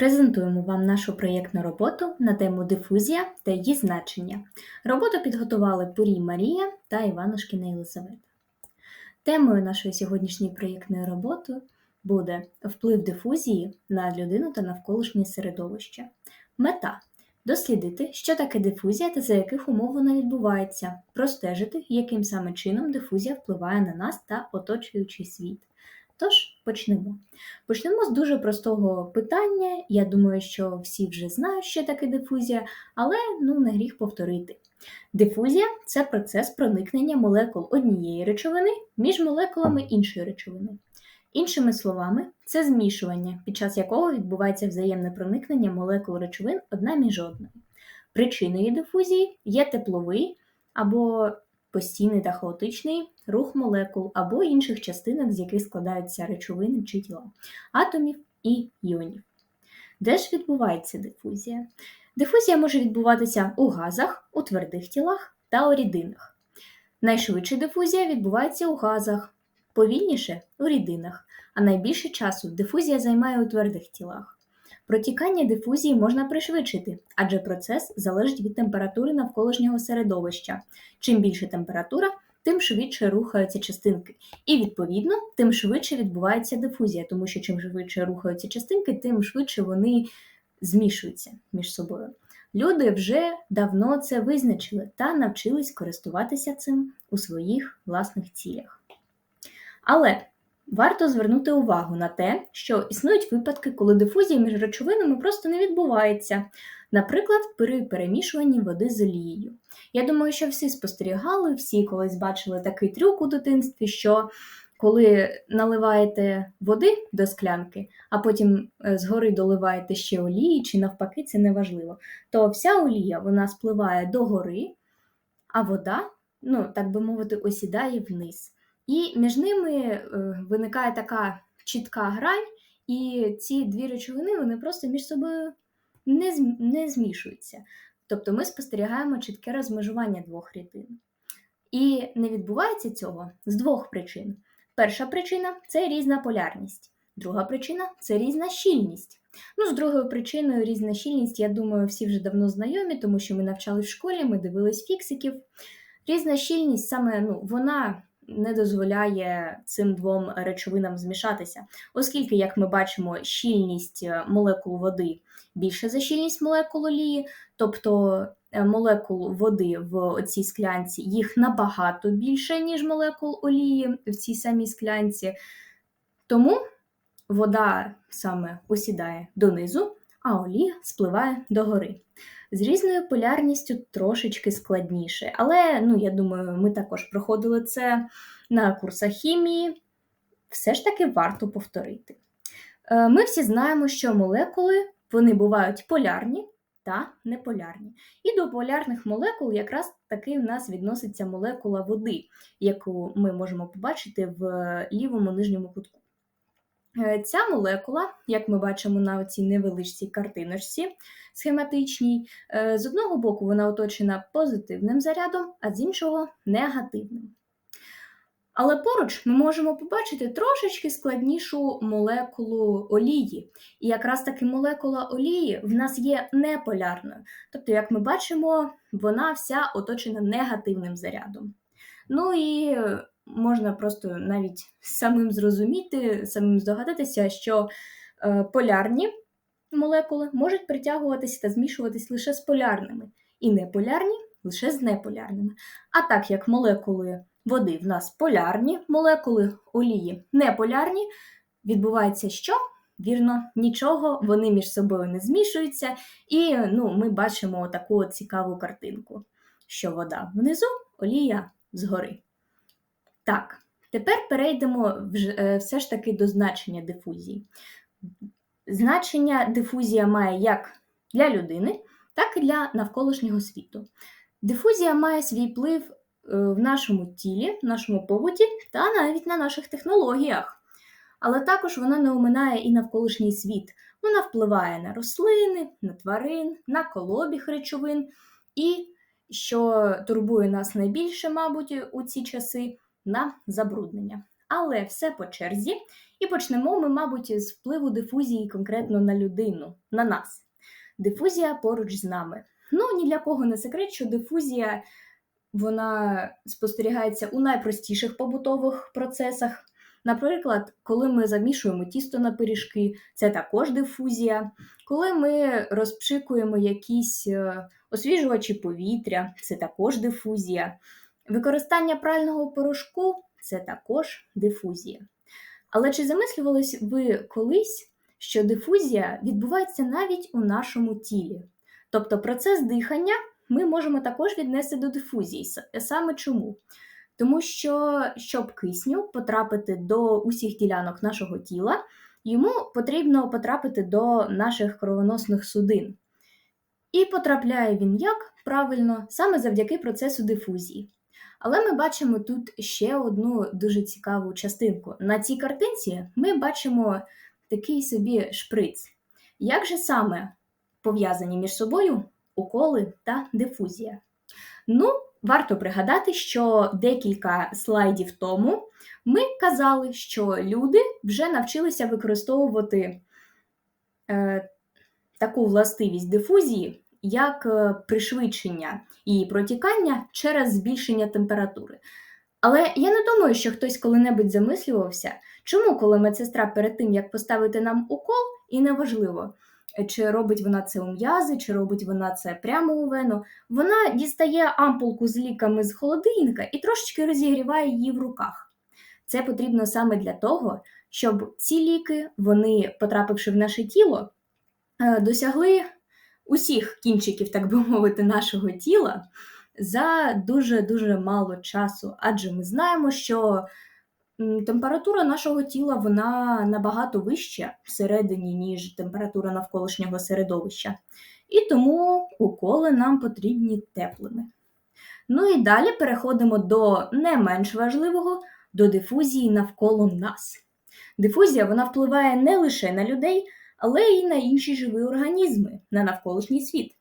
Презентуємо вам нашу проєктну роботу на тему дифузія та її значення. Роботу підготували Пурій Марія та Іванушкіна Єлизавета. Темою нашої сьогоднішньої проєктної роботи буде вплив дифузії на людину та навколишнє середовище. Мета дослідити, що таке дифузія та за яких умов вона відбувається, простежити, яким саме чином дифузія впливає на нас та оточуючий світ. Тож почнемо. Почнемо з дуже простого питання. Я думаю, що всі вже знають, що таке дифузія, але ну не гріх повторити. Дифузія це процес проникнення молекул однієї речовини між молекулами іншої речовини. Іншими словами, це змішування, під час якого відбувається взаємне проникнення молекул речовин одна між одною. Причиною дифузії є тепловий або постійний та хаотичний рух молекул або інших частинок, з яких складаються речовини чи тіла, атомів і іонів. Де ж відбувається дифузія? Дифузія може відбуватися у газах, у твердих тілах та у рідинах. Найшвидше дифузія відбувається у газах, повільніше у рідинах, а найбільше часу дифузія займає у твердих тілах. Протікання дифузії можна пришвидшити, адже процес залежить від температури навколишнього середовища. Чим більше температура, тим швидше рухаються частинки. І, відповідно, тим швидше відбувається дифузія, тому що чим швидше рухаються частинки, тим швидше вони змішуються між собою. Люди вже давно це визначили та навчились користуватися цим у своїх власних цілях. Але Варто звернути увагу на те, що існують випадки, коли дифузія між речовинами просто не відбувається, наприклад, при перемішуванні води з олією. Я думаю, що всі спостерігали, всі колись бачили такий трюк у дитинстві, що коли наливаєте води до склянки, а потім е, згори доливаєте ще олії, чи навпаки, це не важливо, то вся олія вона спливає догори, а вода, ну так би мовити, осідає вниз. І між ними е, виникає така чітка грань, і ці дві речовини вони просто між собою не не змішуються. Тобто ми спостерігаємо чітке розмежування двох рідин. І не відбувається цього з двох причин. Перша причина це різна полярність, друга причина це різна щільність. Ну, з другою причиною різна щільність, я думаю, всі вже давно знайомі, тому що ми навчали в школі, ми дивились фіксиків. Різна щільність саме ну, вона не дозволяє цим двом речовинам змішатися, оскільки, як ми бачимо, щільність е, молекул води більше за щільність молекул олії, тобто е, молекул води в цій склянці їх набагато більше, ніж молекул олії в цій самій склянці. Тому вода саме осідає донизу, а олія спливає догори. З різною полярністю трошечки складніше. Але, ну, я думаю, ми також проходили це на курсах хімії. Все ж таки варто повторити. Е, ми всі знаємо, що молекули вони бувають полярні та неполярні. І до полярних молекул якраз таки в нас відноситься молекула води, яку ми можемо побачити в лівому нижньому кутку. Е, ця молекула, як ми бачимо на цій невеличкій картиночці схематичній, е, з одного боку вона оточена позитивним зарядом, а з іншого негативним. Але поруч ми можемо побачити трошечки складнішу молекулу олії. І якраз таки молекула олії в нас є неполярною. Тобто, як ми бачимо, вона вся оточена негативним зарядом. Ну і можна просто навіть самим зрозуміти, самим здогадатися, що е, полярні молекули можуть притягуватися та змішуватись лише з полярними, і неполярні лише з неполярними. А так як молекули води в нас полярні, молекули олії неполярні, відбувається що? Вірно, нічого, вони між собою не змішуються, і ну, ми бачимо таку цікаву картинку, що вода внизу, олія згори. Так, тепер перейдемо е, все ж таки до значення дифузії. Значення дифузія має як для людини, так і для навколишнього світу. Дифузія має свій вплив е, в нашому тілі, в нашому побуті та навіть на наших технологіях. Але також вона не оминає і навколишній світ. Вона впливає на рослини, на тварин, на колобіг речовин. І, що турбує нас найбільше, мабуть, у ці часи, на забруднення. Але все по черзі. І почнемо ми, мабуть, з впливу дифузії конкретно на людину, на нас. Дифузія поруч з нами. Ну, ні для кого не секрет, що дифузія вона спостерігається у найпростіших побутових процесах. Наприклад, коли ми замішуємо тісто на пиріжки, це також дифузія. Коли ми розпшикуємо якісь е, освіжувачі повітря, це також дифузія. Використання прального порошку це також дифузія. Але чи замислювались ви колись, що дифузія відбувається навіть у нашому тілі? Тобто процес дихання ми можемо також віднести до дифузії. Саме чому? Тому що, щоб кисню потрапити до усіх ділянок нашого тіла, йому потрібно потрапити до наших кровоносних судин. І потрапляє він як правильно, саме завдяки процесу дифузії. Але ми бачимо тут ще одну дуже цікаву частинку. На цій картинці ми бачимо такий собі шприц. Як же саме пов'язані між собою уколи та дифузія? Ну, варто пригадати, що декілька слайдів тому ми казали, що люди вже навчилися використовувати е, таку властивість дифузії як е, пришвидшення її протікання через збільшення температури. Але я не думаю, що хтось коли-небудь замислювався, чому, коли медсестра перед тим, як поставити нам укол, і неважливо, чи робить вона це у м'язи, чи робить вона це прямо у вену, вона дістає ампулку з ліками з холодильника і трошечки розігріває її в руках. Це потрібно саме для того, щоб ці ліки, вони, потрапивши в наше тіло, е, досягли усіх кінчиків, так би мовити, нашого тіла за дуже-дуже мало часу. Адже ми знаємо, що температура нашого тіла вона набагато вища всередині, ніж температура навколишнього середовища. І тому уколи нам потрібні теплими. Ну і далі переходимо до не менш важливого, до дифузії навколо нас. Дифузія вона впливає не лише на людей, але й на інші живі організми, на навколишній світ.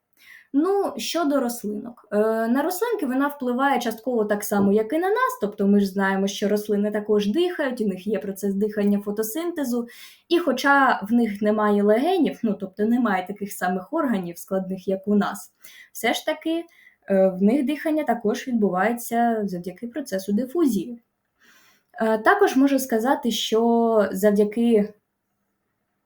Ну, щодо рослинок, е, на рослинки вона впливає частково так само, як і на нас. Тобто ми ж знаємо, що рослини також дихають, у них є процес дихання фотосинтезу, і хоча в них немає легенів, ну тобто немає таких самих органів складних, як у нас, все ж таки е, в них дихання також відбувається завдяки процесу дифузії. Е, також можу сказати, що завдяки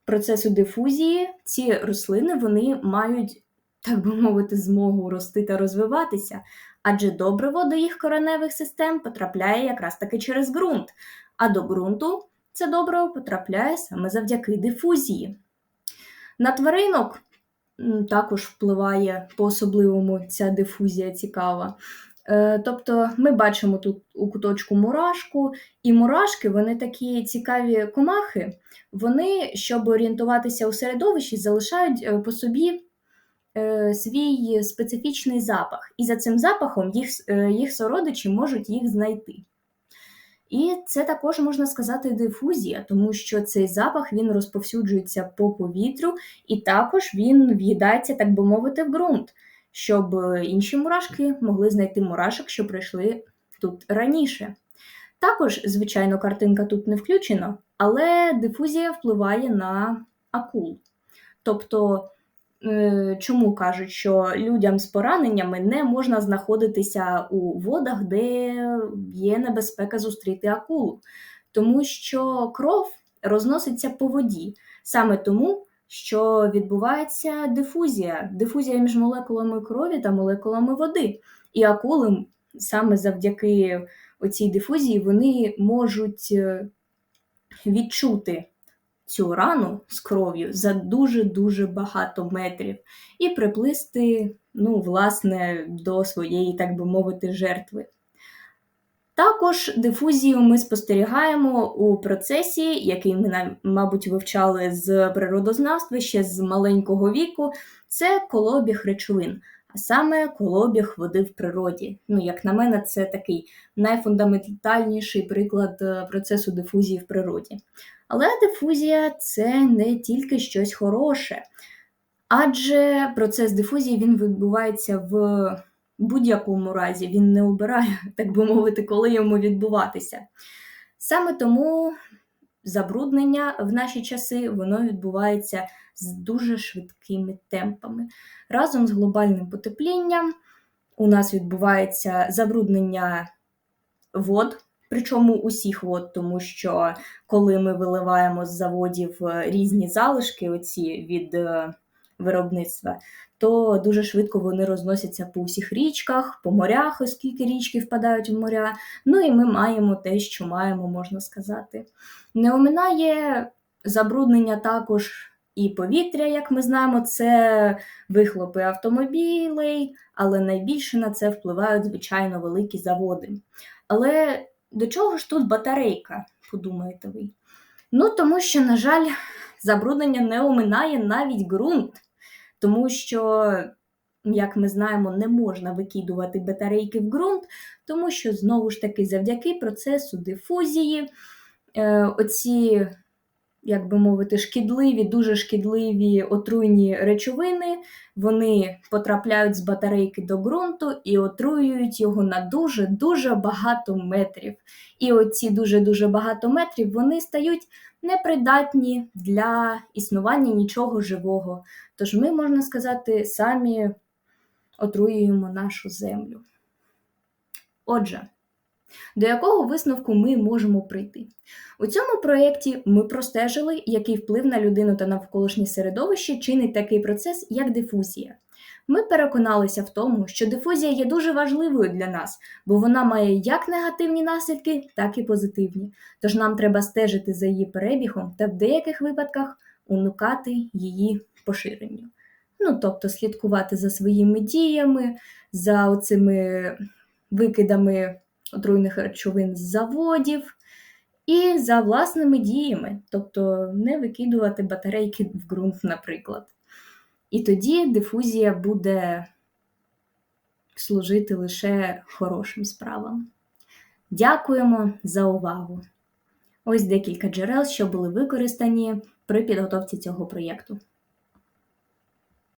процесу дифузії ці рослини вони мають, так би мовити, змогу рости та розвиватися, адже добриво до їх кореневих систем потрапляє якраз таки через ґрунт, а до ґрунту це добриво потрапляє саме завдяки дифузії. На тваринок також впливає по-особливому ця дифузія цікава. Е, тобто ми бачимо тут у куточку мурашку, і мурашки вони такі цікаві комахи, вони, щоб орієнтуватися у середовищі, залишають е, по собі е, свій специфічний запах. І за цим запахом їх, їх сородичі можуть їх знайти. І це також можна сказати дифузія, тому що цей запах він розповсюджується по повітрю, і також він в'їдається, так би мовити, в ґрунт щоб е, інші мурашки могли знайти мурашок, що прийшли тут раніше. Також, звичайно, картинка тут не включена, але дифузія впливає на акул. Тобто, е, чому кажуть, що людям з пораненнями не можна знаходитися у водах, де є небезпека зустріти акулу, тому що кров розноситься по воді. Саме тому що відбувається дифузія, дифузія між молекулами крові та молекулами води. І акули саме завдяки цій дифузії вони можуть е, відчути цю рану з кров'ю за дуже-дуже багато метрів і приплисти, ну, власне, до своєї, так би мовити, жертви. Також дифузію ми спостерігаємо у процесі, який ми, мабуть, вивчали з природознавства ще з маленького віку, це колобіг речовин, а саме колобіг води в природі. Ну, як на мене, це такий найфундаментальніший приклад е, процесу дифузії в природі. Але дифузія це не тільки щось хороше, адже процес дифузії він відбувається в будь-якому разі він не обирає, так би мовити, коли йому відбуватися. Саме тому забруднення в наші часи воно відбувається з дуже швидкими темпами. Разом з глобальним потеплінням у нас відбувається забруднення вод, причому усіх вод, тому що коли ми виливаємо з заводів е, різні залишки, оці від е, виробництва, то дуже швидко вони розносяться по усіх річках, по морях, оскільки річки впадають в моря. Ну і ми маємо те, що маємо, можна сказати. Не оминає забруднення також і повітря, як ми знаємо, це вихлопи автомобілей, але найбільше на це впливають, звичайно, великі заводи. Але до чого ж тут батарейка, подумаєте ви? Ну, тому що, на жаль, забруднення не оминає навіть ґрунт, тому що, як ми знаємо, не можна викидувати батарейки в ґрунт, тому що знову ж таки завдяки процесу дифузії е, оці як би мовити, шкідливі, дуже шкідливі отруйні речовини, вони потрапляють з батарейки до ґрунту і отруюють його на дуже-дуже багато метрів. І оці дуже-дуже багато метрів вони стають непридатні для існування нічого живого. Тож ми, можна сказати, самі отруюємо нашу землю. Отже, до якого висновку ми можемо прийти? У цьому проєкті ми простежили, який вплив на людину та навколишнє середовище чинить такий процес, як дифузія. Ми переконалися в тому, що дифузія є дуже важливою для нас, бо вона має як негативні наслідки, так і позитивні. Тож нам треба стежити за її перебігом та в деяких випадках уникати її поширенню. Ну, тобто слідкувати за своїми діями, за оцими викидами отруйних речовин з заводів і за власними діями, тобто не викидувати батарейки в ґрунт, наприклад. І тоді дифузія буде служити лише хорошим справам. Дякуємо за увагу! Ось декілька джерел, що були використані при підготовці цього проєкту.